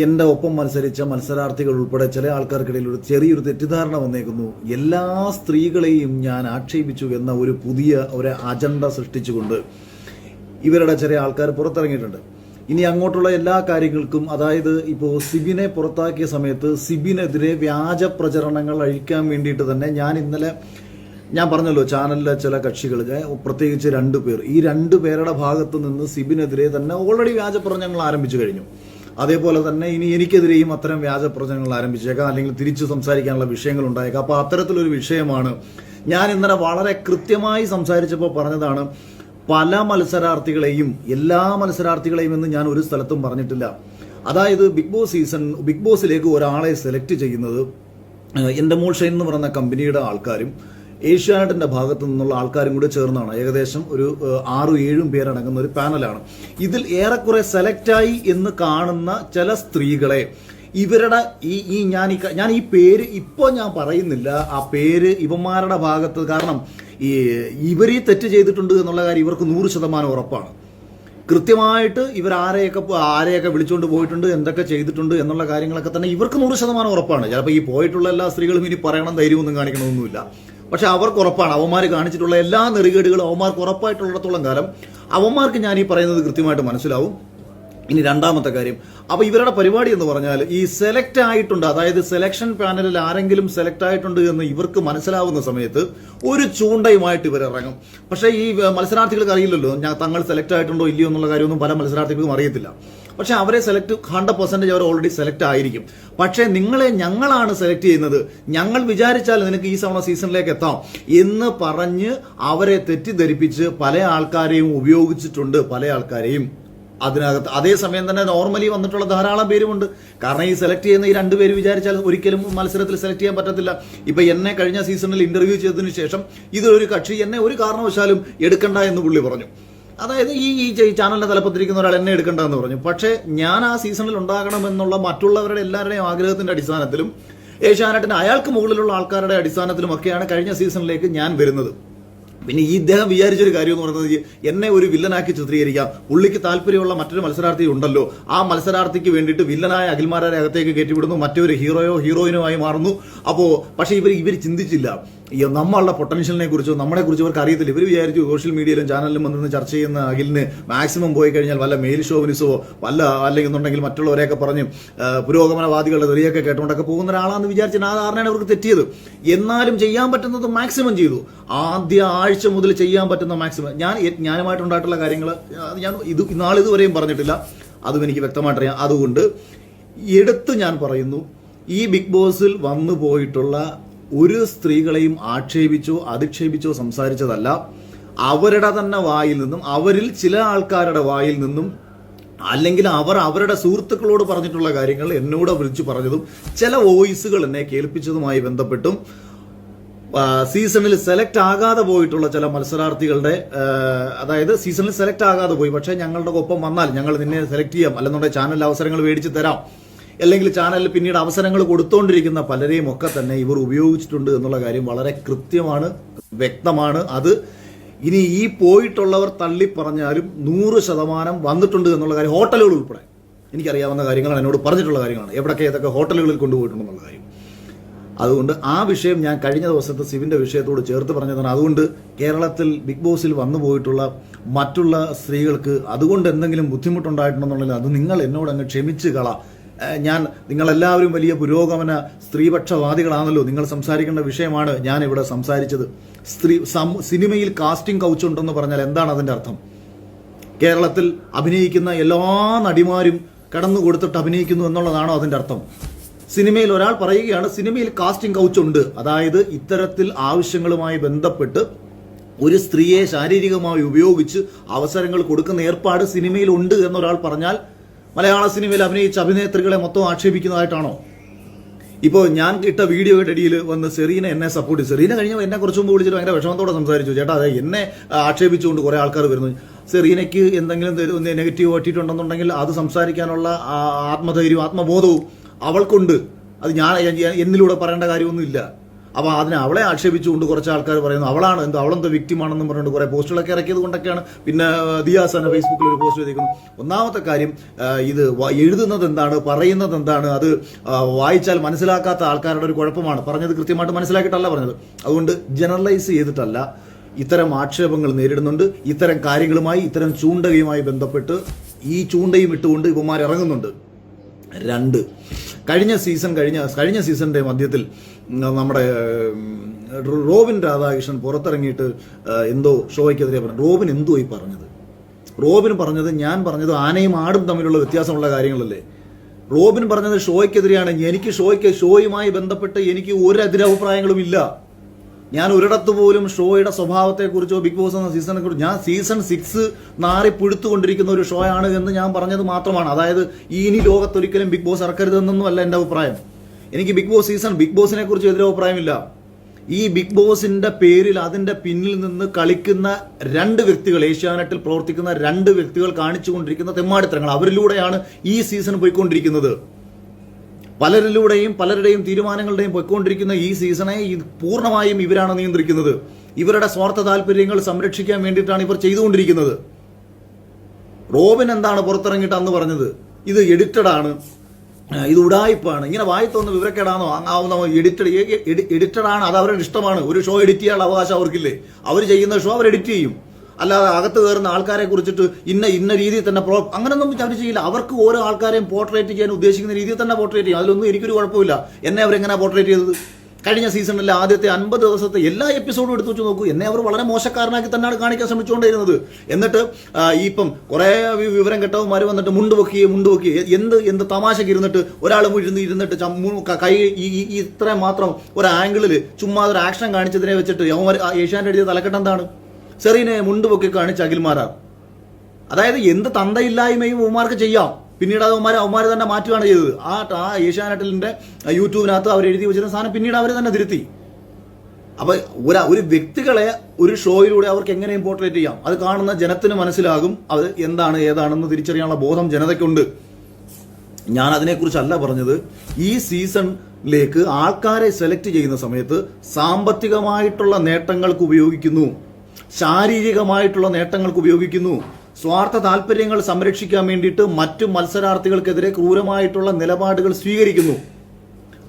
എന്റെ ഒപ്പം മത്സരിച്ച മത്സരാർത്ഥികൾ ഉൾപ്പെടെ ചില ആൾക്കാർക്കിടയിൽ ഒരു ചെറിയൊരു തെറ്റിദ്ധാരണ വന്നേക്കുന്നു. എല്ലാ സ്ത്രീകളെയും ഞാൻ ആക്ഷേപിച്ചു എന്ന ഒരു പുതിയ ഒരു അജണ്ട സൃഷ്ടിച്ചുകൊണ്ട് ഇവരുടെ ചില ആൾക്കാർ പുറത്തിറങ്ങിയിട്ടുണ്ട്. ഇനി അങ്ങോട്ടുള്ള എല്ലാ കാര്യങ്ങൾക്കും അതായത് ഇപ്പോൾ സിബിനെ പുറത്താക്കിയ സമയത്ത് സിബിനെതിരെ വ്യാജ പ്രചരണങ്ങൾ അഴിക്കാൻ വേണ്ടിയിട്ട് തന്നെ ഞാൻ ഇന്നലെ ഞാൻ പറഞ്ഞല്ലോ ചാനലിലെ ചില കക്ഷികൾ ഏ, പ്രത്യേകിച്ച് രണ്ടു പേർ ഈ രണ്ടു പേരുടെ ഭാഗത്ത് നിന്ന് സിബിനെതിരെ തന്നെ ഓൾറെഡി വ്യാജ പ്രചരണങ്ങൾ ആരംഭിച്ചു കഴിഞ്ഞു. അതേപോലെ തന്നെ ഇനി എനിക്കെതിരെയും അത്തരം വ്യാജ പ്രചരണങ്ങൾ ആരംഭിച്ചേക്കാം അല്ലെങ്കിൽ തിരിച്ചു സംസാരിക്കാനുള്ള വിഷയങ്ങൾ ഉണ്ടായേക്കാം അപ്പോൾ അത്തരത്തിലൊരു വിഷയമാണ്. ഞാൻ ഇന്നലെ വളരെ കൃത്യമായി സംസാരിച്ചപ്പോൾ പറഞ്ഞതാണ് പല മത്സരാർത്ഥികളെയും എല്ലാ മത്സരാർത്ഥികളെയും എന്ന് ഞാൻ ഒരു സ്ഥലത്തും പറഞ്ഞിട്ടില്ല. അതായത് ബിഗ് ബോസ് സീസൺ ബിഗ് ബോസിലേക്ക് ഒരാളെ സെലക്ട് ചെയ്യുന്നത് എന്റെ മോൾ ഷൈൻ എന്ന് പറയുന്ന കമ്പനിയുടെ ആൾക്കാരും ഏഷ്യാനെറ്റിന്റെ ഭാഗത്ത് നിന്നുള്ള ആൾക്കാരും കൂടി ചേർന്നാണ്. ഏകദേശം ഒരു ആറു ഏഴും പേരടങ്ങുന്ന ഒരു പാനലാണ്. ഇതിൽ ഏറെക്കുറെ സെലക്റ്റായി എന്ന് കാണുന്ന ചില സ്ത്രീകളെ ഇവരുടെ ഈ ഈ ഞാൻ ഈ ഞാൻ ഈ പേര് ഇപ്പോൾ ഞാൻ പറയുന്നില്ല. ആ പേര് ഇവന്മാരുടെ ഭാഗത്ത് കാരണം ഈ ഇവരീ തെറ്റ് ചെയ്തിട്ടുണ്ട് എന്നുള്ള കാര്യം ഇവർക്ക് നൂറ് ശതമാനം ഉറപ്പാണ്. കൃത്യമായിട്ട് ഇവർ ആരെയൊക്കെ ആരെയൊക്കെ വിളിച്ചുകൊണ്ട് പോയിട്ടുണ്ട് എന്തൊക്കെ ചെയ്തിട്ടുണ്ട് എന്നുള്ള കാര്യങ്ങളൊക്കെ തന്നെ ഇവർക്ക് നൂറ് ശതമാനം ഉറപ്പാണ്. ചിലപ്പോൾ ഈ പോയിട്ടുള്ള എല്ലാ സ്ത്രീകളും ഇനി പറയണം ധൈര്യമൊന്നും കാണിക്കണമെന്നൊന്നുമില്ല പക്ഷെ അവർക്ക് ഉറപ്പാണ്. അവന്മാർ കാണിച്ചിട്ടുള്ള എല്ലാ നെറികേടുകളും അവന്മാർക്ക് ഉറപ്പായിട്ടുള്ളിടത്തോളം കാലം അവന്മാർക്ക് ഞാൻ ഈ പറയുന്നത് കൃത്യമായിട്ട് മനസ്സിലാവും. ഇനി രണ്ടാമത്തെ കാര്യം. അപ്പോൾ ഇവരുടെ പരിപാടി എന്ന് പറഞ്ഞാൽ ഈ സെലക്ട് ആയിട്ടുണ്ട്. അതായത് സെലക്ഷൻ പാനലിൽ ആരെങ്കിലും സെലക്ട് ആയിട്ടുണ്ട് എന്ന് ഇവർക്ക് മനസ്സിലാവുന്ന സമയത്ത് ഒരു ചൂണ്ടയുമായിട്ട് ഇവർ ഇറങ്ങും പക്ഷേ ഈ മത്സരാർത്ഥികൾക്ക് അറിയില്ലല്ലോ. ഞാൻ തങ്ങൾ സെലക്ട് ആയിട്ടുണ്ടോ ഇല്ലയോ എന്നുള്ള കാര്യമൊന്നും പല മത്സരാർത്ഥികൾക്കും അറിയത്തില്ല. പക്ഷെ അവരെ സെലക്ട് ഹൺഡ്രഡ് പെർസെന്റേജ് അവർ ഓൾറെഡി സെലക്ട് ആയിരിക്കും. പക്ഷേ നിങ്ങളെ ഞങ്ങളാണ് സെലക്ട് ചെയ്യുന്നത്. ഞങ്ങൾ വിചാരിച്ചാൽ നിനക്ക് ഈ തവണ സീസണിലേക്ക് എത്താം എന്ന് പറഞ്ഞ് അവരെ തെറ്റിദ്ധരിപ്പിച്ച് പല ആൾക്കാരെയും ഉപയോഗിച്ചിട്ടുണ്ട് പല ആൾക്കാരെയും. അതിനകത്ത് അതേസമയം തന്നെ നോർമലി വന്നിട്ടുള്ള ധാരാളം പേരുമുണ്ട്. കാരണം ഈ സെലക്ട് ചെയ്യുന്ന ഈ രണ്ടുപേര് വിചാരിച്ചാൽ ഒരിക്കലും മത്സരത്തിൽ സെലക്ട് ചെയ്യാൻ പറ്റത്തില്ല. ഇപ്പൊ എന്നെ കഴിഞ്ഞ സീസണിൽ ഇന്റർവ്യൂ ചെയ്തതിനു ശേഷം ഇതൊരു കക്ഷി എന്നെ ഒരു കാരണവശാലും എടുക്കണ്ട എന്ന് പുള്ളി പറഞ്ഞു. അതായത് ഈ ഈ ചാനലിന്റെ തലപ്പത്തിരിക്കുന്ന ഒരാൾ എന്നെ എടുക്കണ്ട എന്ന് പറഞ്ഞു. പക്ഷേ ഞാൻ ആ സീസണിൽ ഉണ്ടാകണമെന്നുള്ള മറ്റുള്ളവരുടെ എല്ലാവരുടെയും ആഗ്രഹത്തിന്റെ അടിസ്ഥാനത്തിലും ഏഷ്യാനെറ്റിന് അയാൾക്ക് മുകളിലുള്ള ആൾക്കാരുടെ അടിസ്ഥാനത്തിലും ഒക്കെയാണ് കഴിഞ്ഞ സീസണിലേക്ക് ഞാൻ വരുന്നത്. പിന്നെ ഈ ഇദ്ദേഹം വിചാരിച്ചൊരു കാര്യം എന്ന് പറയുന്നത് എന്നെ ഒരു വില്ലനാക്കി ചിത്രീകരിക്കാം. പുള്ളിക്ക് താല്പര്യമുള്ള മറ്റൊരു മത്സരാർത്ഥി ഉണ്ടല്ലോ. ആ മത്സരാർത്ഥിക്ക് വേണ്ടിയിട്ട് വില്ലനായ അഖിൽമാരെ അകത്തേക്ക് കയറ്റിവിടുന്നു. മറ്റൊരു ഹീറോയോ ഹീറോയിനോ ആയി മാറുന്നു. അപ്പോൾ പക്ഷേ ഇവർ ഇവർ ചിന്തിച്ചില്ല. ഈ നമ്മളുടെ പൊട്ടൻഷ്യലിനെ കുറിച്ചോ നമ്മളെ കുറിച്ച് അവർക്ക് അറിയത്തില്ല. ഇവർ വിചാരിച്ചു സോഷ്യൽ മീഡിയയിലും ചാനലിലും വന്നിരുന്ന് ചർച്ച ചെയ്യുന്ന അഖിലിന് മാക്സിമം പോയി കഴിഞ്ഞാൽ വല്ല മെയിൽ ഷോവിനിസോ വല്ല അല്ലെങ്കിൽ എന്നുണ്ടെങ്കിൽ മറ്റുള്ളവരെയൊക്കെ പറഞ്ഞ് പുരോഗമനവാദികളുടെ തെറിയൊക്കെ കേട്ടുകൊണ്ടൊക്കെ പോകുന്ന ഒരാളാണെന്ന് വിചാരിച്ചു ആ ധാരണയാണ് അവർക്ക് തെറ്റിയത്. എന്നാലും ചെയ്യാൻ പറ്റുന്നത് മാക്സിമം ചെയ്തു. ആദ്യ ആഴ്ച മുതൽ ചെയ്യാൻ പറ്റുന്ന മാക്സിമം ഞാൻ ഞാനുമായിട്ടുണ്ടായിട്ടുള്ള കാര്യങ്ങൾ ഞാൻ ഇത് നാളിതുവരെയും പറഞ്ഞിട്ടില്ല. അതും എനിക്ക് വ്യക്തമായിട്ടറിയാം. അതുകൊണ്ട് എടുത്ത് ഞാൻ പറയുന്നു ഈ ബിഗ് ബോസിൽ വന്നു പോയിട്ടുള്ള ഒരു സ്ത്രീകളെയും ആക്ഷേപിച്ചോ അധിക്ഷേപിച്ചോ സംസാരിച്ചതല്ല. അവരുടെ തന്നെ വായിൽ നിന്നും അവരിൽ ചില ആൾക്കാരുടെ വായിൽ നിന്നും അല്ലെങ്കിൽ അവർ അവരുടെ സുഹൃത്തുക്കളോട് പറഞ്ഞിട്ടുള്ള കാര്യങ്ങൾ എന്നോട് വിളിച്ചു പറഞ്ഞതും ചില വോയിസുകൾ എന്നെ കേൾപ്പിച്ചതുമായി ബന്ധപ്പെട്ടും സീസണിൽ സെലക്ട് ആകാതെ പോയിട്ടുള്ള ചില മത്സരാർത്ഥികളുടെ അതായത് സീസണിൽ സെലക്ട് ആകാതെ പോയി. പക്ഷേ ഞങ്ങളുടെ ഒപ്പം വന്നാൽ ഞങ്ങൾ നിന്നെ സെലക്ട് ചെയ്യാം. അല്ലെന്നുണ്ടെങ്കിൽ ചാനലിൽ അവസരങ്ങൾ മേടിച്ച് തരാം. അല്ലെങ്കിൽ ചാനലിൽ പിന്നീട് അവസരങ്ങൾ കൊടുത്തുകൊണ്ടിരിക്കുന്ന പലരെയും ഒക്കെ തന്നെ ഇവർ ഉപയോഗിച്ചിട്ടുണ്ട് എന്നുള്ള കാര്യം വളരെ കൃത്യമാണ് വ്യക്തമാണ്. അത് ഇനി ഈ പോയിട്ടുള്ളവർ തള്ളി പറഞ്ഞാലും നൂറ് ശതമാനം വന്നിട്ടുണ്ട് എന്നുള്ള കാര്യം ഹോട്ടലുകൾ ഉൾപ്പെടെ. എനിക്കറിയാവുന്ന കാര്യങ്ങളാണ് എന്നോട് പറഞ്ഞിട്ടുള്ള കാര്യങ്ങളാണ്. എവിടൊക്കെ ഏതൊക്കെ ഹോട്ടലുകളിൽ കൊണ്ടുപോയിട്ടുണ്ടെന്നുള്ള കാര്യം. അതുകൊണ്ട് ആ വിഷയം ഞാൻ കഴിഞ്ഞ ദിവസത്തെ സിവിന്റെ വിഷയത്തോട് ചേർത്ത് പറഞ്ഞതാണ്. അതുകൊണ്ട് കേരളത്തിൽ ബിഗ് ബോസിൽ വന്നു പോയിട്ടുള്ള മറ്റുള്ള സ്ത്രീകൾക്ക് അതുകൊണ്ട് എന്തെങ്കിലും ബുദ്ധിമുട്ടുണ്ടായിട്ടുണ്ടെന്നുണ്ടെങ്കിൽ അത് നിങ്ങൾ എന്നോട് അങ്ങ് ക്ഷമിച്ച് കള. ഞാൻ നിങ്ങളെല്ലാവരും വലിയ പുരോഗമന സ്ത്രീപക്ഷവാദികളാണല്ലോ. നിങ്ങൾ സംസാരിക്കേണ്ട വിഷയമാണ് ഞാൻ ഇവിടെ സംസാരിച്ചത്. സ്ത്രീ സിനിമയിൽ കാസ്റ്റിംഗ് കൗച്ച് ഉണ്ടെന്ന് പറഞ്ഞാൽ എന്താണ് അതിന്റെ അർത്ഥം? കേരളത്തിൽ അഭിനയിക്കുന്ന എല്ലാ നടിമാരും കടന്നു കൊടുത്തിട്ട് അഭിനയിക്കുന്നു എന്നുള്ളതാണോ അതിന്റെ അർത്ഥം? സിനിമയിൽ ഒരാൾ പറയുകയാണ് സിനിമയിൽ കാസ്റ്റിംഗ് കൗച്ച് ഉണ്ട് അതായത് ഇത്തരത്തിൽ ആവശ്യങ്ങളുമായി ബന്ധപ്പെട്ട് ഒരു സ്ത്രീയെ ശാരീരികമായി ഉപയോഗിച്ച് അവസരങ്ങൾ കൊടുക്കുന്ന ഏർപ്പാട് സിനിമയിൽ ഉണ്ട് എന്നൊരാൾ പറഞ്ഞാൽ മലയാള സിനിമയിൽ അഭിനയിച്ച അഭിനേത്രികളെ മൊത്തം ആക്ഷേപിക്കുന്നതായിട്ടാണോ? ഇപ്പോൾ ഞാൻ ഇട്ട വീഡിയോയുടെ ഇടയിൽ വന്ന് സെറീന എന്നെ സപ്പോർട്ട് ചെയ്തു. സെറീന കഴിഞ്ഞ എന്നെ കുറച്ച് മുമ്പ് വിളിച്ചിട്ട് ഭയങ്കര വിഷമത്തോടെ സംസാരിച്ചു. ചേട്ടാ അതെ എന്നെ ആക്ഷേപിച്ചുകൊണ്ട് കുറേ ആൾക്കാർ വരുന്നു. സെറീനയ്ക്ക് എന്തെങ്കിലും നെഗറ്റീവ് പറ്റിയിട്ടുണ്ടെന്നുണ്ടെങ്കിൽ അത് സംസാരിക്കാനുള്ള ആത്മധൈര്യവും ആത്മബോധവും അവൾക്കുണ്ട്. അത് ഞാൻ എന്നിലൂടെ പറയേണ്ട കാര്യമൊന്നുമില്ല. അപ്പോൾ അതിനെ അവളെ ആക്ഷേപിച്ചുകൊണ്ട് കുറച്ച് ആൾക്കാർ പറയുന്നു അവളാണ് എന്തോ അവളെന്തോ വ്യക്തിമാണെന്ന് പറഞ്ഞുകൊണ്ട് കുറേ പോസ്റ്റുകളൊക്കെ ഇറക്കിയത് കൊണ്ടൊക്കെയാണ്. പിന്നെ ആ, ദിയാസ് തന്നെ ഫേസ്ബുക്കിൽ ഒരു പോസ്റ്റ് ചെയ്തേക്കുന്നു. ഒന്നാമത്തെ കാര്യം ഇത് എഴുതുന്നത് എന്താണ് പറയുന്നത് എന്താണ് അത് വായിച്ചാൽ മനസ്സിലാക്കാത്ത ആൾക്കാരുടെ ഒരു കുഴപ്പമാണ്. പറഞ്ഞത് കൃത്യമായിട്ട് മനസ്സിലാക്കിയിട്ടല്ല പറഞ്ഞത്. അതുകൊണ്ട് ജനറലൈസ് ചെയ്തിട്ടല്ല ഇത്തരം ആക്ഷേപങ്ങൾ നേരിടുന്നുണ്ട്. ഇത്തരം കാര്യങ്ങളുമായി ഇത്തരം ചൂണ്ടകയുമായി ബന്ധപ്പെട്ട് ഈ ചൂണ്ടയും ഇട്ടുകൊണ്ട് ഇവന്മാർ ഇറങ്ങുന്നുണ്ട്. രണ്ട് കഴിഞ്ഞ സീസൺ കഴിഞ്ഞ കഴിഞ്ഞ സീസണിന്റെ മധ്യത്തിൽ നമ്മുടെ റോബിൻ രാധാകൃഷ്ണൻ പുറത്തിറങ്ങിയിട്ട് എന്തോ ഷോയ്ക്കെതിരെ പറഞ്ഞു. റോബിൻ എന്തോ ഈ പറഞ്ഞത്? റോബിൻ പറഞ്ഞത് ഞാൻ പറഞ്ഞത് ആനയും ആടും തമ്മിലുള്ള വ്യത്യാസമുള്ള കാര്യങ്ങളല്ലേ? റോബിൻ പറഞ്ഞത് ഷോയ്ക്കെതിരെയാണ്. എനിക്ക് ഷോയ്ക്ക് ഷോയുമായി ബന്ധപ്പെട്ട് എനിക്ക് ഒരു എതിരഭിപ്രായങ്ങളും ഇല്ല. ഞാൻ ഒരിടത്ത് പോലും ഷോയുടെ സ്വഭാവത്തെക്കുറിച്ചോ ബിഗ് ബോസ് എന്ന സീസണെ കുറിച്ച് ഞാൻ സീസൺ സിക്സ് നാറി പുഴുത്തുകൊണ്ടിരിക്കുന്ന ഒരു ഷോ ആണ് എന്ന് ഞാൻ പറഞ്ഞത് മാത്രമാണ്. അതായത് ഇനി ലോകത്തൊരിക്കലും ബിഗ് ബോസ് ഇറക്കരുതെന്നൊന്നും അല്ല എന്റെ അഭിപ്രായം. എനിക്ക് ബിഗ് ബോസ് സീസൺ ബിഗ് ബോസിനെ കുറിച്ച് എതിരെ അഭിപ്രായമില്ല. ഈ ബിഗ് ബോസിന്റെ പേരിൽ അതിന്റെ പിന്നിൽ നിന്ന് കളിക്കുന്ന രണ്ട് വ്യക്തികൾ ഏഷ്യാനെറ്റിൽ പ്രവർത്തിക്കുന്ന രണ്ട് വ്യക്തികൾ കാണിച്ചുകൊണ്ടിരിക്കുന്ന തെമ്മാടിത്തരങ്ങൾ അവരിലൂടെയാണ് ഈ സീസൺ പോയിക്കൊണ്ടിരിക്കുന്നത്. പലരിലൂടെയും പലരുടെയും തീരുമാനങ്ങളുടെയും പൊയ്ക്കൊണ്ടിരിക്കുന്ന ഈ സീസണെ ഇത് പൂർണമായും ഇവരാണ് നിയന്ത്രിക്കുന്നത്. ഇവരുടെ സ്വാർത്ഥ താല്പര്യങ്ങൾ സംരക്ഷിക്കാൻ വേണ്ടിയിട്ടാണ് ഇവർ ചെയ്തുകൊണ്ടിരിക്കുന്നത്. റോബിൻ എന്താണ് പുറത്തിറങ്ങിയിട്ട് അന്ന് പറഞ്ഞത്? ഇത് എഡിറ്റഡ് ആണ്. ഇത് ഉടായ്പാണ്. ഇങ്ങനെ വായി തോന്നുന്ന വിവരക്കേടാണോ? ആവുന്ന എഡിറ്റഡ് എഡിറ്റഡ് ആണ്. അത് അവരുടെ ഇഷ്ടമാണ്. ഒരു ഷോ എഡിറ്റ് ചെയ്യാനുള്ള അവകാശം അവർക്കില്ലേ? അവർ ചെയ്യുന്ന ഷോ അവർ എഡിറ്റ് ചെയ്യും. അല്ലാതെ അകത്ത് കയറുന്ന ആൾക്കാരെ കുറിച്ചിട്ട് ഇന്ന ഇന്ന രീതിയിൽ തന്നെ പ്രോ അങ്ങനൊന്നും അവർ ചെയ്യില്ല. അവർക്ക് ഓരോ ആൾക്കാരെയും പോർട്രേറ്റ് ചെയ്യാൻ ഉദ്ദേശിക്കുന്ന രീതിയിൽ തന്നെ പോർട്രേറ്റ് ചെയ്യും. അതിലൊന്നും എനിക്കൊരു കുഴപ്പമില്ല. എന്നെ അവരെങ്ങനെ പോർട്രേറ്റ് ചെയ്തത്? കഴിഞ്ഞ സീസണിലെ ആദ്യത്തെ അൻപത് ദിവസത്തെ എല്ലാ എപ്പിസോഡും എടുത്തു വെച്ച് നോക്കൂ. എന്നെ അവർ വളരെ മോശക്കാരനാക്കി തന്നെയാണ് കാണിക്കാൻ ശ്രമിച്ചുകൊണ്ടിരുന്നത്. എന്നിട്ട് ഈ ഇപ്പം കുറേ വിവരം കെട്ടവന്മാർ വന്നിട്ട് മുണ്ട് മുണ്ടുപൊക്കി മുണ്ട് എന്ത് എന്ത് തമാശക്ക് ഇരുന്നിട്ട് ഒരാൾ ഇരുന്ന് ഇരുന്നിട്ട് കൈ ഇത്രയും മാത്രം ഒരു ആംഗിളിൽ ചുമ്മാ ഒരു ആക്ഷൻ കാണിച്ചതിനെ വെച്ചിട്ട് യവന്മാർ ഏഷ്യാന്റെ എഴുതിയ തലക്കെട്ട് എന്താണ്? സെറീനെ മുണ്ടുപൊക്കി കാണിച്ച് അഖിൽമാരാർ അതായത് എന്ത് തന്തയില്ലായ്മയും ഉമാർക്ക് ചെയ്യാം. പിന്നീട് അത് ഉമാരെ അവന്മാർ തന്നെ മാറ്റുകയാണ് ചെയ്തത്. ആ ആ ഏഷ്യാനെറ്റിലിന്റെ യൂട്യൂബിനകത്ത് അവർ എഴുതി വെച്ചിരുന്ന സാധനം പിന്നീട് അവർ തന്നെ തിരുത്തി. അപ്പൊ ഒരു ഒരു വ്യക്തികളെ ഒരു ഷോയിലൂടെ അവർക്ക് എങ്ങനെയും പോർട്രേറ്റ് ചെയ്യാം? അത് കാണുന്ന ജനത്തിന് മനസ്സിലാകും. അത് എന്താണ് ഏതാണെന്ന് തിരിച്ചറിയാനുള്ള ബോധം ജനതയ്ക്കുണ്ട്. ഞാൻ അതിനെക്കുറിച്ചല്ല പറഞ്ഞത്. ഈ സീസണിലേക്ക് ആൾക്കാരെ സെലക്ട് ചെയ്യുന്ന സമയത്ത് സാമ്പത്തികമായിട്ടുള്ള നേട്ടങ്ങൾക്ക് ഉപയോഗിക്കുന്നു. ശാരീരികമായിട്ടുള്ള നേട്ടങ്ങൾക്ക് ഉപയോഗിക്കുന്നു. സ്വാർത്ഥ താല്പര്യങ്ങൾ സംരക്ഷിക്കാൻ വേണ്ടിയിട്ട് മറ്റു മത്സരാർത്ഥികൾക്കെതിരെ ക്രൂരമായിട്ടുള്ള നിലപാടുകൾ സ്വീകരിക്കുന്നു.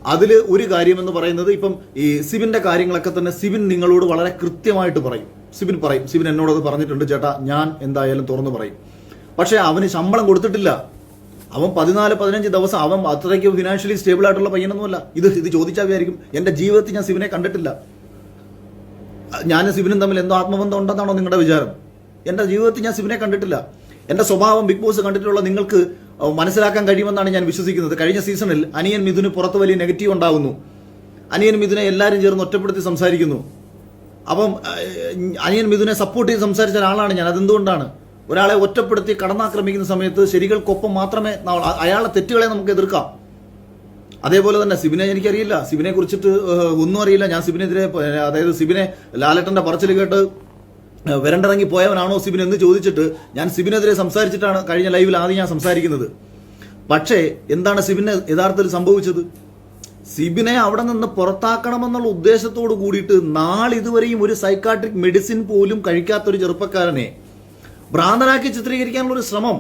അതിൽ ഒരു കാര്യം എന്ന് പറയുന്നത് ഇപ്പം ഈ സിബിന്റെ കാര്യങ്ങളൊക്കെ തന്നെ സിബിൻ നിങ്ങളോട് വളരെ കൃത്യമായിട്ട് പറയും. സിബിൻ പറയും. സിബിൻ എന്നോടത് പറഞ്ഞിട്ടുണ്ട്. ചേട്ടാ ഞാൻ എന്തായാലും തുറന്നു പറയും. പക്ഷേ അവന് ശമ്പളം കൊടുത്തിട്ടില്ല. അവൻ പതിനാല് പതിനഞ്ച് ദിവസം അവൻ അത്രയ്ക്ക് ഫിനാൻഷ്യലി സ്റ്റേബിൾ ആയിട്ടുള്ള പയ്യനൊന്നുമല്ല. ഇത് ഇത് ചോദിച്ചാൽ വിചാരിക്കും എന്റെ ജീവിതത്തിൽ ഞാൻ സിബിനെ കണ്ടിട്ടില്ല. ഞാനും സിബിനും തമ്മിൽ എന്തോ ആത്മബന്ധം ഉണ്ടെന്നാണോ നിങ്ങളുടെ വിചാരം? എന്റെ ജീവിതത്തിൽ ഞാൻ സിബിനെ കണ്ടിട്ടില്ല. എന്റെ സ്വഭാവം ബിഗ് ബോസ് കണ്ടിട്ടുള്ള നിങ്ങൾക്ക് മനസ്സിലാക്കാൻ കഴിയുമെന്നാണ് ഞാൻ വിശ്വസിക്കുന്നത്. കഴിഞ്ഞ സീസണിൽ അനിയൻ മിഥുന് പുറത്ത് വലിയ നെഗറ്റീവ് ഉണ്ടാകുന്നു അനിയൻ മിഥുനെ എല്ലാവരും ചേർന്ന് ഒറ്റപ്പെടുത്തി സംസാരിക്കുന്നു. അപ്പം അനിയൻ മിഥുനെ സപ്പോർട്ട് ചെയ്ത് സംസാരിച്ച ഒരാളാണ് ഞാൻ. അതെന്തുകൊണ്ടാണ്? ഒരാളെ ഒറ്റപ്പെടുത്തി കടന്നാക്രമിക്കുന്ന സമയത്ത് ശരികൾക്കൊപ്പം മാത്രമേ അയാളെ തെറ്റുകളെ നമുക്ക് എതിർക്കാം. അതേപോലെ തന്നെ സിബിനെ എനിക്കറിയില്ല. സിബിനെ കുറിച്ചിട്ട് ഒന്നും അറിയില്ല. ഞാൻ സിബിനെതിരെ അതായത് സിബിനെ ലാലട്ടന്റെ പറച്ചിൽ കേട്ട് വരണ്ടിറങ്ങി പോയവനാണോ സിബിൻ എന്ന് ചോദിച്ചിട്ട് ഞാൻ സിബിനെതിരെ സംസാരിച്ചിട്ടാണ് കഴിഞ്ഞ ലൈവിൽ ആദ്യം ഞാൻ സംസാരിക്കുന്നത്. പക്ഷേ എന്താണ് സിബിന് യഥാർത്ഥത്തിൽ സംഭവിച്ചത്? സിബിനെ അവിടെ നിന്ന് പുറത്താക്കണമെന്നുള്ള ഉദ്ദേശത്തോട് കൂടിയിട്ട് നാളിതുവരെയും ഒരു സൈക്കാട്രിക് മെഡിസിൻ പോലും കഴിക്കാത്തൊരു ചെറുപ്പക്കാരനെ ഭ്രാന്തനാക്കി ചിത്രീകരിക്കാനുള്ള ഒരു ശ്രമം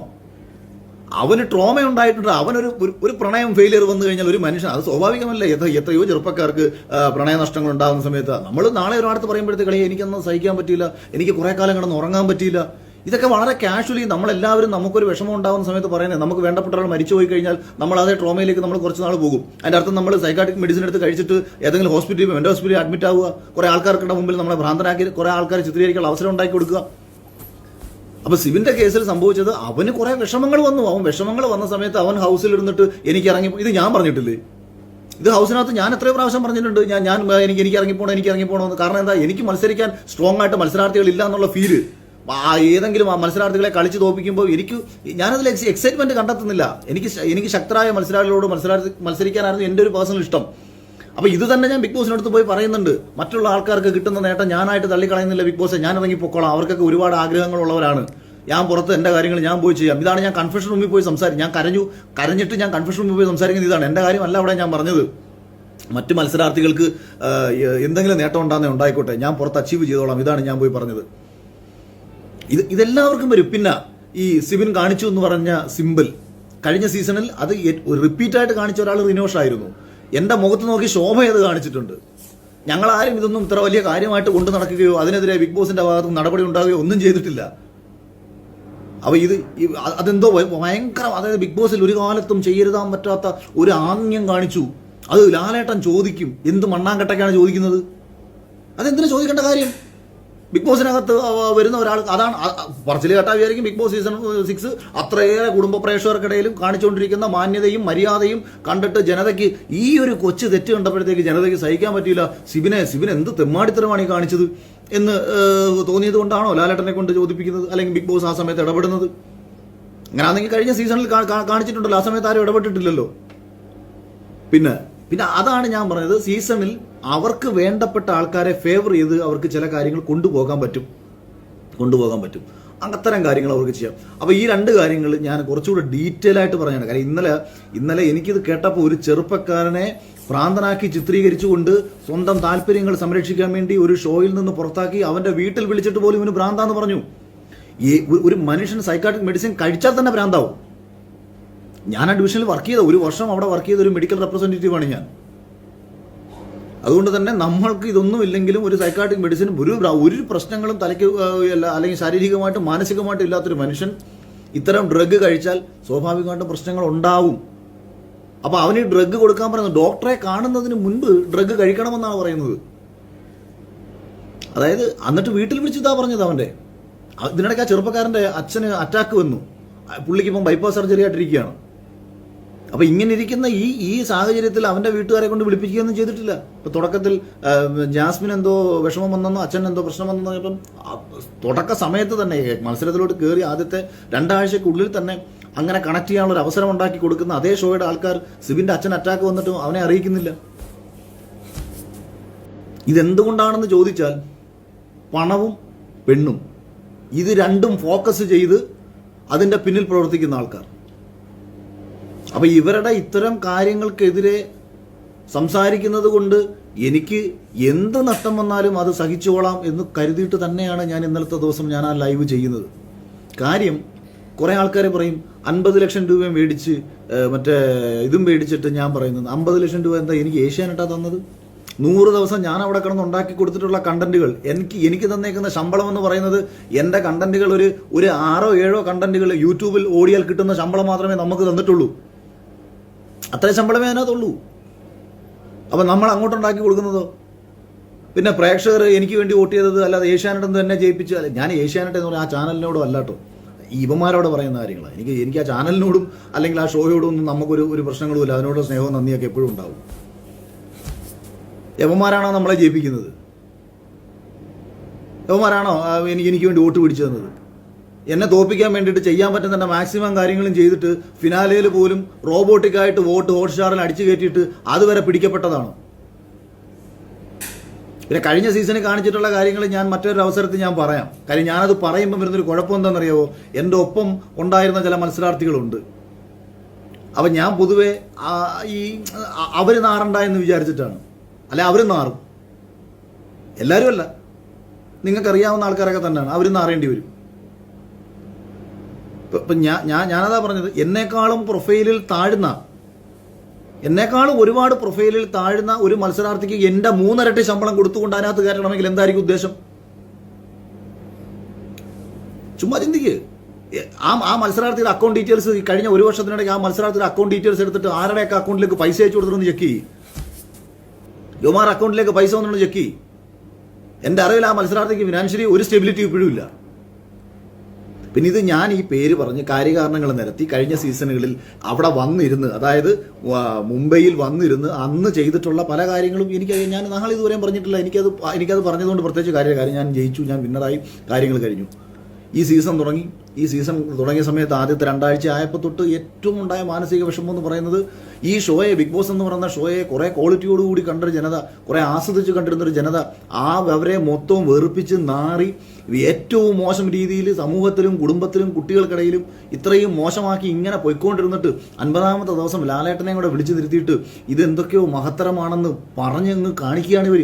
അവന് ട്രോമ ഉണ്ടായിട്ടുണ്ട്. അവനൊരു ഒരു- പ്രണയം ഫെയിലിയർ വന്നു കഴിഞ്ഞാൽ ഒരു മനുഷ്യൻ അത് സ്വാഭാവികമല്ലേ. എത്ര എത്രയോ ചെറുപ്പക്കാർക്ക് പ്രണയനഷ്ടങ്ങൾ പ്രണയ നഷ്ടങ്ങൾ ഉണ്ടാകുന്ന സമയത്ത്. നമ്മൾ നാളെ ഒരാടത്ത് പറയുമ്പോഴത്തേക്ക് എനിക്കൊന്നും സഹിക്കാൻ പറ്റിയില്ല. എനിക്ക് കുറെ കാലം കിടന്ന് ഉറങ്ങാൻ പറ്റിയില്ല. ഇതൊക്കെ വളരെ കാഷ്വലി നമ്മളെല്ലാവരും നമുക്കൊരു വിഷമം ഉണ്ടാകുന്ന സമയത്ത് പറയുന്നത്. നമുക്ക് വേണ്ടപ്പെട്ട ഒരാൾ മരിച്ചു പോയി കഴിഞ്ഞാൽ നമ്മൾ അതേ ട്രോമയിലേക്ക് നമ്മൾ കുറച്ച് നാൾ പോകും. അതിന്റെ അർത്ഥം നമ്മൾ സൈക്കാട്രിക് മെഡിസിൻ എടുത്ത് കഴിച്ചിട്ട് ഏതെങ്കിലും ഹോസ്പിറ്റലിൽ മെന്റൽ ഹോസ്പിറ്റലിൽ അഡ്മിറ്റ് ആവുക. കുറെ ആൾക്കാർക്കുടെ മുമ്പിൽ നമ്മളെ ഭ്രാന്തനാക്കി കുറെ ആൾക്കാർ ചിത്രീകരിക്കാനുള്ള അവസരം ഉണ്ടാക്കി കൊടുക്കുക. അപ്പൊ സിബിന്റെ കേസിൽ സംഭവിച്ചത് അവന് കുറെ വിഷമങ്ങൾ വന്നു. അവൻ വിഷമങ്ങൾ വന്ന സമയത്ത് അവൻ ഹൗസിൽ ഇരുന്നിട്ട് എനിക്ക് ഇറങ്ങി ഇത് ഞാൻ പറഞ്ഞിട്ടില്ലേ? ഇത് ഹൗസിനകത്ത് ഞാൻ എത്രയോ പ്രാവശ്യം പറഞ്ഞിട്ടുണ്ട്. ഞാൻ ഞാൻ എനിക്ക് എനിക്ക് ഇറങ്ങിപ്പോണം എനിക്ക് ഇറങ്ങിപ്പോണമെന്ന് കാരണം എന്താ? എനിക്ക് മത്സരിക്കാൻ സ്ട്രോങ് ആയിട്ട് മത്സരാർത്ഥികൾ ഇല്ല എന്നുള്ള ഫീൽ ആ ഏതെങ്കിലും മത്സരാർത്ഥികളെ കളിച്ച് തോപ്പിക്കുമ്പോൾ എനിക്ക് ഞാനതിൽ എക്സൈറ്റ്മെന്റ് കണ്ടെത്തുന്നില്ല. എനിക്ക് എനിക്ക് ശക്തരായ മത്സരാർത്ഥികളോട് മത്സരാർത്ഥി മത്സരിക്കാനായിരുന്നു എന്റെ ഒരു പേഴ്സണൽ ഇഷ്ടം. അപ്പൊ ഇത് തന്നെ ഞാൻ ബിഗ് ബോസിനടുത്ത് പോയി പറയുന്നുണ്ട്. മറ്റുള്ള ആൾക്കാർക്ക് കിട്ടുന്ന നേട്ടം ഞാനായിട്ട് തള്ളിക്കളയുന്നില്ല ബിഗ് ബോസ് ഞാൻ ഇറങ്ങി പൊക്കോളാം. അവർക്കൊക്കെ ഒരുപാട് ആഗ്രഹങ്ങളുള്ളവരാണ്. ഞാൻ പുറത്ത് എന്റെ കാര്യങ്ങൾ ഞാൻ പോയി ചെയ്യാം. ഇതാണ് ഞാൻ കൺഫെഷൻ റൂമിൽ പോയി സംസാരിക്കും ഞാൻ കരഞ്ഞു കരഞ്ഞിട്ട് ഞാൻ കൺഫെഷൻ റൂമിൽ പോയി സംസാരിക്കുന്നത് ഇതാണ്. എന്റെ കാര്യം കാര്യമല്ല അവിടെ ഞാൻ പറഞ്ഞത്. മറ്റ് മത്സരാർത്ഥികൾക്ക് എന്തെങ്കിലും നേട്ടം ഉണ്ടാകുന്ന ഉണ്ടായിക്കോട്ടെ. ഞാൻ പുറത്ത് അച്ചീവ് ചെയ്തോളാം. ഇതാണ് ഞാൻ പോയി പറഞ്ഞത്. ഇത് ഇതെല്ലാവർക്കും വരും പിന്നെ. ഈ സിബിൻ കാണിച്ചു എന്ന് പറഞ്ഞ സിമ്പിൾ. കഴിഞ്ഞ സീസണിൽ അത് റിപ്പീറ്റായിട്ട് കാണിച്ച ഒരാൾ റിനോഷ് ആയിരുന്നു. എന്റെ മുഖത്ത് നോക്കി ശോഭ അത് കാണിച്ചിട്ടുണ്ട്? ആരും ഇതൊന്നും ഇത്ര വലിയ കാര്യമായിട്ട് കൊണ്ടു നടക്കുകയോ അതിനെതിരെ ബിഗ് ബോസിന്റെ ഭാഗത്ത് നടപടി ഉണ്ടാവുകയോ ഒന്നും ചെയ്തിട്ടില്ല. അപ്പൊ ഇത് അതെന്തോ ഭയങ്കര. അതായത് ബിഗ് ബോസിൽ ഒരു കാലത്തും ചെയ്യരുതാൻ പറ്റാത്ത ഒരു ആംഗ്യം കാണിച്ചു. അത് ലാലേട്ടൻ ചോദിക്കും. എന്ത് മണ്ണാങ്കട്ടയ്ക്കാണ് ചോദിക്കുന്നത്? അതെന്തിനു ചോദിക്കേണ്ട കാര്യം? ബിഗ് ബോസിനകത്ത് വരുന്ന ഒരാൾ അതാണ് പറച്ചിൽ കേട്ടാ വിചാരിക്കും ബിഗ് ബോസ് സീസൺ സിക്സ് അത്രയേറെ കുടുംബ പ്രേക്ഷകർക്കിടയിലും കാണിച്ചുകൊണ്ടിരിക്കുന്ന മാന്യതയും മര്യാദയും കണ്ടിട്ട് ജനതയ്ക്ക് ഈ ഒരു കൊച്ചു തെറ്റ് കണ്ടപ്പോഴത്തേക്ക് ജനതയ്ക്ക് സഹിക്കാൻ പറ്റിയില്ല. സിബിനെ സിബിൻ എന്ത് തെമ്മാടിത്തരമാണ് ഈ കാണിച്ചത് എന്ന് തോന്നിയത് കൊണ്ടാണോ ലാലേട്ടനെ കൊണ്ട് ചോദിപ്പിക്കുന്നത് അല്ലെങ്കിൽ ബിഗ് ബോസ് ആ സമയത്ത് ഇടപെടുന്നത്? അങ്ങനെയാണെങ്കിൽ കഴിഞ്ഞ സീസണിൽ കാണിച്ചിട്ടുണ്ടല്ലോ. ആ സമയത്ത് ആരും ഇടപെട്ടിട്ടില്ലല്ലോ. പിന്നെ പിന്നെ അതാണ് ഞാൻ പറഞ്ഞത് സീസണിൽ അവർക്ക് വേണ്ടപ്പെട്ട ആൾക്കാരെ ഫേവർ ചെയ്ത് അവർക്ക് ചില കാര്യങ്ങൾ കൊണ്ടുപോകാൻ പറ്റും. കൊണ്ടുപോകാൻ പറ്റും. അത്തരം കാര്യങ്ങൾ അവർക്ക് ചെയ്യാം. അപ്പോൾ ഈ രണ്ട് കാര്യങ്ങൾ ഞാൻ കുറച്ചുകൂടെ ഡീറ്റെയിൽ ആയിട്ട് പറഞ്ഞാണ് കാര്യം ഇന്നലെ ഇന്നലെ എനിക്കിത് കേട്ടപ്പോൾ ഒരു ചെറുപ്പക്കാരനെ ഭ്രാന്തനാക്കി ചിത്രീകരിച്ചുകൊണ്ട് സ്വന്തം താല്പര്യങ്ങൾ സംരക്ഷിക്കാൻ വേണ്ടി ഒരു ഷോയിൽ നിന്ന് പുറത്താക്കി അവന്റെ വീട്ടിൽ വിളിച്ചിട്ട് പോലും ഇവന് ഭ്രാന്താന്ന് പറഞ്ഞു. ഈ ഒരു- മനുഷ്യൻ സൈക്കാട്രിക് മെഡിസിൻ കഴിച്ചാൽ തന്നെ ഭ്രാന്താവും. ഞാൻ ആ ഡിവിഷനിൽ വർക്ക് ചെയ്ത ഒരു വർഷം അവിടെ വർക്ക് ചെയ്ത ഒരു മെഡിക്കൽ റെപ്രസെന്റേറ്റീവാണ് ഞാൻ. അതുകൊണ്ട് തന്നെ നമ്മൾക്ക് ഇതൊന്നും ഇല്ലെങ്കിലും ഒരു സൈക്കാട്രിക് മെഡിസിൻ ഒരു ഒരു പ്രശ്നങ്ങളും തലയ്ക്ക് അല്ല അല്ലെങ്കിൽ ശാരീരികമായിട്ടും മാനസികമായിട്ടും ഇല്ലാത്തൊരു മനുഷ്യൻ ഇത്തരം ഡ്രഗ് കഴിച്ചാൽ സ്വാഭാവികമായിട്ടും പ്രശ്നങ്ങൾ ഉണ്ടാവും. അപ്പോൾ അവന് ഡ്രഗ് കൊടുക്കാൻ പറയുന്നത് ഡോക്ടറെ കാണുന്നതിന് മുൻപ് ഡ്രഗ് കഴിക്കണമെന്നാണ് പറയുന്നത്. അതായത് എന്നിട്ട് വീട്ടിൽ വിളിച്ചിതാ പറഞ്ഞത് അവന്റെ. ഇതിനിടയ്ക്ക് ആ ചെറുപ്പക്കാരന്റെ അച്ഛന് അറ്റാക്ക് വന്നു. പുള്ളിക്ക് ഇപ്പം ബൈപ്പാസ് സർജറി ആയിട്ടിരിക്കുകയാണ്. അപ്പൊ ഇങ്ങനെ ഇരിക്കുന്ന ഈ ഈ സാഹചര്യത്തിൽ അവന്റെ വീട്ടുകാരെ കൊണ്ട് വിളിപ്പിക്കുകയൊന്നും ചെയ്തിട്ടില്ല. ഇപ്പൊ തുടക്കത്തിൽ ജാസ്മിൻ എന്തോ വിഷമം വന്നെന്നോ അച്ഛൻ എന്തോ പ്രശ്നം വന്നെന്നോ ഇപ്പം തുടക്ക സമയത്ത് തന്നെ മത്സരത്തിലോട്ട് കയറി ആദ്യത്തെ രണ്ടാഴ്ചക്കുള്ളിൽ തന്നെ അങ്ങനെ കണക്ട് ചെയ്യാനുള്ള ഒരു അവസരം ഉണ്ടാക്കി കൊടുക്കുന്ന അതേ ഷോയുടെ ആൾക്കാർ സിബിന്റെ അച്ഛൻ അറ്റാക്ക് വന്നിട്ടും അവനെ അറിയിക്കുന്നില്ല. ഇതെന്തുകൊണ്ടാണെന്ന് ചോദിച്ചാൽ പണവും പെണ്ണും ഇത് രണ്ടും ഫോക്കസ് ചെയ്ത് അതിന്റെ പിന്നിൽ പ്രവർത്തിക്കുന്ന ആൾക്കാർ. അപ്പൊ ഇവരുടെ ഇത്തരം കാര്യങ്ങൾക്കെതിരെ സംസാരിക്കുന്നത് കൊണ്ട് എനിക്ക് എന്ത് നഷ്ടം വന്നാലും അത് സഹിച്ചോളാം എന്ന് കരുതിയിട്ട് തന്നെയാണ് ഞാൻ ഇന്നലത്തെ ദിവസം ഞാൻ ആ ലൈവ് ചെയ്യുന്നത്. കാര്യം കുറെ ആൾക്കാർ പറയും അൻപത് ലക്ഷം രൂപയും മേടിച്ച് മറ്റേ ഇതും മേടിച്ചിട്ട് ഞാൻ പറയുന്നത് അമ്പത് ലക്ഷം രൂപ എന്താ എനിക്ക് ഏഷ്യാനെട്ടാ തന്നത്? നൂറ് ദിവസം ഞാൻ അവിടെ കിടന്ന് ഉണ്ടാക്കി കൊടുത്തിട്ടുള്ള കണ്ടന്റുകൾ എനിക്ക് എനിക്ക് തന്നേക്കുന്ന ശമ്പളം എന്ന് പറയുന്നത് എന്റെ കണ്ടന്റുകൾ ഒരു ഒരു ആറോ ഏഴോ കണ്ടന്റുകൾ യൂട്യൂബിൽ ഓടിയാൽ കിട്ടുന്ന ശമ്പളം മാത്രമേ നമുക്ക് തന്നിട്ടുള്ളൂ. അത്രയും ശമ്പളമേ അതിനകത്തുള്ളൂ. അപ്പം നമ്മൾ അങ്ങോട്ടുണ്ടാക്കി കൊടുക്കുന്നതോ? പിന്നെ പ്രേക്ഷകർ എനിക്ക് വേണ്ടി വോട്ട് ചെയ്തത് അല്ലാതെ ഏഷ്യാനെറ്റ് തന്നെ ജയിപ്പിച്ചു അല്ല ഞാൻ ഏഷ്യാനെറ്റ് എന്ന് പറഞ്ഞാൽ ആ ചാനലിനോടും അല്ലാട്ടോ ഈ ഇവന്മാരോട് പറയുന്ന കാര്യങ്ങളാണ് എനിക്ക് എനിക്ക് ആ ചാനലിനോടും അല്ലെങ്കിൽ ആ ഷോയോടും ഒന്നും നമുക്കൊരു ഒരു പ്രശ്നങ്ങളും ഇല്ല. അതിനോട് സ്നേഹവും നന്ദിയൊക്കെ എപ്പോഴും ഉണ്ടാവും. യവന്മാരാണോ നമ്മളെ ജയിപ്പിക്കുന്നത്? യവന്മാരാണോ എനിക്ക് എനിക്ക് വേണ്ടി വോട്ട് പിടിച്ചു തന്നത്? എന്നെ തോപ്പിക്കാൻ വേണ്ടിയിട്ട് ചെയ്യാൻ പറ്റുന്ന തന്നെ മാക്സിമം കാര്യങ്ങളും ചെയ്തിട്ട് ഫിനാലയിൽ പോലും റോബോട്ടിക്കായിട്ട് വോട്ട് ഹോട്ട്സ്റ്റാറിൽ അടിച്ചു കയറ്റിയിട്ട് അതുവരെ പിടിക്കപ്പെട്ടതാണ്. പിന്നെ കഴിഞ്ഞ സീസണിൽ കാണിച്ചിട്ടുള്ള കാര്യങ്ങൾ ഞാൻ മറ്റൊരു അവസരത്തിൽ ഞാൻ പറയാം. കാര്യം ഞാനത് പറയുമ്പോൾ വരുന്നൊരു കുഴപ്പം എന്താണെന്നറിയാവോ എന്റെ ഒപ്പം ഉണ്ടായിരുന്ന ചില മത്സരാർത്ഥികളുണ്ട്. അപ്പം ഞാൻ പൊതുവേ ഈ അവർ നാറണ്ട എന്ന് വിചാരിച്ചിട്ടാണ്. അല്ലെ അവർ നാറും. എല്ലാവരും അല്ല. നിങ്ങൾക്കറിയാവുന്ന ആൾക്കാരൊക്കെ തന്നെയാണ്. അവർ നാറേണ്ടി വരും. ഇപ്പൊ- ഞാൻ ഞാൻ ഞാനതാ പറഞ്ഞത്. എന്നെക്കാളും പ്രൊഫൈലിൽ താഴ്ന്ന എന്നെക്കാളും ഒരുപാട് പ്രൊഫൈലിൽ താഴ്ന്ന ഒരു മത്സരാർത്ഥിക്ക് എന്റെ മൂന്നരട്ടി ശമ്പളം കൊടുത്തുകൊണ്ട് അതിനകത്ത് കയറണമെങ്കിൽ എന്തായിരിക്കും ഉദ്ദേശം? ചുമ്മാ ചിന്തിക്ക്. ആ ആ മത്സരാർത്ഥിയുടെ അക്കൗണ്ട് ഡീറ്റെയിൽസ് കഴിഞ്ഞ ഒരു വർഷത്തിനിടയ്ക്ക് ആ മത്സരാർത്ഥിയുടെ അക്കൗണ്ട് ഡീറ്റെയിൽസ് എടുത്തിട്ട് ആരുടെയൊക്കെ അക്കൗണ്ടിലേക്ക് പൈസ അയച്ചു കൊടുത്തിട്ടൊന്ന് ചെക്ക് ചെയ്യും. യുമാർ അക്കൗണ്ടിലേക്ക് പൈസ വന്നിട്ട് ചെക്ക് ചെയ്യും. എന്റെ അറിവിൽ ആ മത്സരാർത്ഥിക്ക് ഫിനാൻഷ്യലി ഒരു സ്റ്റെബിലിറ്റി ഇപ്പോഴും ഇല്ല. പിന്നെ ഇത് ഞാൻ ഈ പേര് പറഞ്ഞ് കാര്യകാരണങ്ങൾ നിരത്തി കഴിഞ്ഞ സീസണുകളിൽ അവിടെ വന്നിരുന്ന് അതായത് മുംബൈയിൽ വന്നിരുന്ന് അന്ന് ചെയ്തിട്ടുള്ള പല കാര്യങ്ങളും എനിക്ക് ഞാൻ നാളെ ഇതുവരെയും പറഞ്ഞിട്ടില്ല. എനിക്കത് എനിക്കത് പറഞ്ഞതുകൊണ്ട് പ്രത്യേകിച്ച് കാര്യ കാര്യം ഞാൻ ജയിച്ചു ഞാൻ വിന്നറായി കാര്യങ്ങൾ കഴിഞ്ഞു. ഈ സീസൺ തുടങ്ങി. ഈ സീസൺ തുടങ്ങിയ സമയത്ത് ആദ്യത്തെ രണ്ടാഴ്ച ആയപ്പോൾ തൊട്ട് ഏറ്റവും ഉണ്ടായ മാനസിക വിഷമം എന്ന് പറയുന്നത് ഈ ഷോയെ ബിഗ് ബോസ് എന്ന് പറയുന്ന ഷോയെ കുറേ ക്വാളിറ്റിയോടുകൂടി കണ്ടൊരു ജനത കുറേ ആസ്വദിച്ച് കണ്ടിരുന്നൊരു ജനത ആ അവരെ മൊത്തവും വെറുപ്പിച്ച് നാറി ഏറ്റവും മോശം രീതിയിൽ സമൂഹത്തിലും കുടുംബത്തിലും കുട്ടികൾക്കിടയിലും ഇത്രയും മോശമാക്കി ഇങ്ങനെ പൊയ്ക്കൊണ്ടിരുന്നിട്ട് അൻപതാമത്തെ ദിവസം ലാലേട്ടനെ കൂടെ വിളിച്ചു നിർത്തിയിട്ട് ഇതെന്തൊക്കെയോ മഹത്തരമാണെന്ന് പറഞ്ഞങ്ങ് കാണിക്കുകയാണ് ഇവർ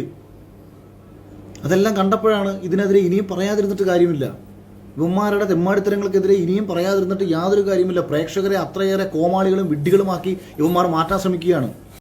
അതെല്ലാം കണ്ടപ്പോഴാണ് ഇതിനെതിരെ ഇനിയും പറയാതിരുന്നിട്ട് കാര്യമില്ല. ഇവന്മാരുടെ തെമ്മാടിത്തരങ്ങൾക്കെതിരെ ഇനിയും പറയാതിരുന്നിട്ട് യാതൊരു കാര്യമില്ല പ്രേക്ഷകരെ അത്രയേറെ കോമാളികളും വിഡ്ഢികളുമാക്കി ഇവന്മാർ മാറ്റാൻ ശ്രമിക്കുകയാണ്.